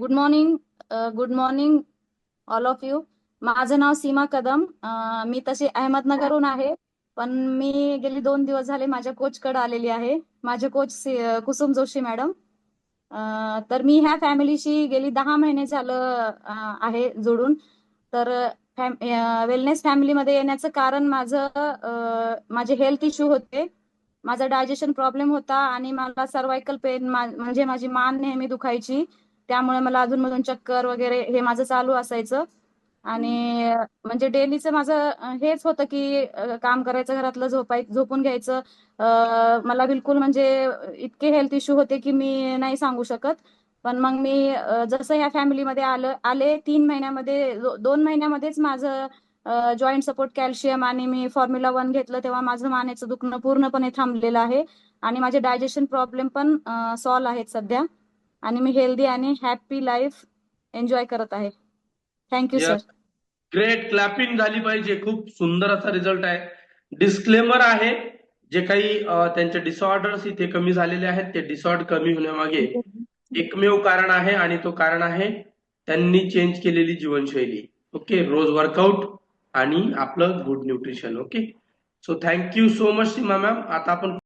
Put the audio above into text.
Good morning good morning all of you माझं नाव सीमा Kadam. Uh, मी तशी अहमदनगरहून आहे पण मी गेली दोन दिवस झाले माझ्या कोचकडे आलेली आहे. माझे coach uh, Kusum Joshi madam. Uh, तर मी ह्या फॅमिलीशी गेली दहा महिने झालं आहे जोडून. तर वेलनेस फॅमिलीमध्ये येण्याचं कारण माझं माझे हेल्थ इश्यू होते. माझा डायजेशन प्रॉब्लेम होता आणि मला सर्वायकल पेन म्हणजे माझी मान नेहमी दुखायची. त्यामुळे मला अधूनमधून चक्कर वगैरे हे माझं चालू असायचं. आणि म्हणजे डेलीचं माझं हेच होतं की काम करायचं घरातलं झोपाय झोपून घ्यायचं. मला बिलकुल म्हणजे इतके हेल्थ इश्यू होते की मी नाही सांगू शकत. पण मग मी जसं ह्या फॅमिलीमध्ये आलं आले तीन महिन्यामध्ये दोन महिन्यामध्येच माझं जॉईंट सपोर्ट कॅल्शियम आणि मी फॉर्म्युला वन घेतलं तेव्हा माझं मानेचं दुखणं पूर्णपणे थांबलेलं आहे. आणि माझे डायजेशन प्रॉब्लेम पण सॉल्व आहेत सध्या. आणि मी हेल्दी आणि हॅपी लाईफ एन्जॉय करत आहे. थँक्यू सर ग्रेट क्लॅपिंग झाली पाहिजे. खूप सुंदर असा रिझल्ट आहे. डिस्क्लेमर आहे जे काही त्यांचे डिसऑर्डर्स इथे कमी झालेले आहेत ते डिसऑर्डर कमी होण्यामागे एकमेव कारण आहे आणि तो कारण आहे त्यांनी चेंज केलेली जीवनशैली. ओके रोज वर्कआउट आणि आपलं good nutrition okay so thank you so much Seema ma'am आता आपण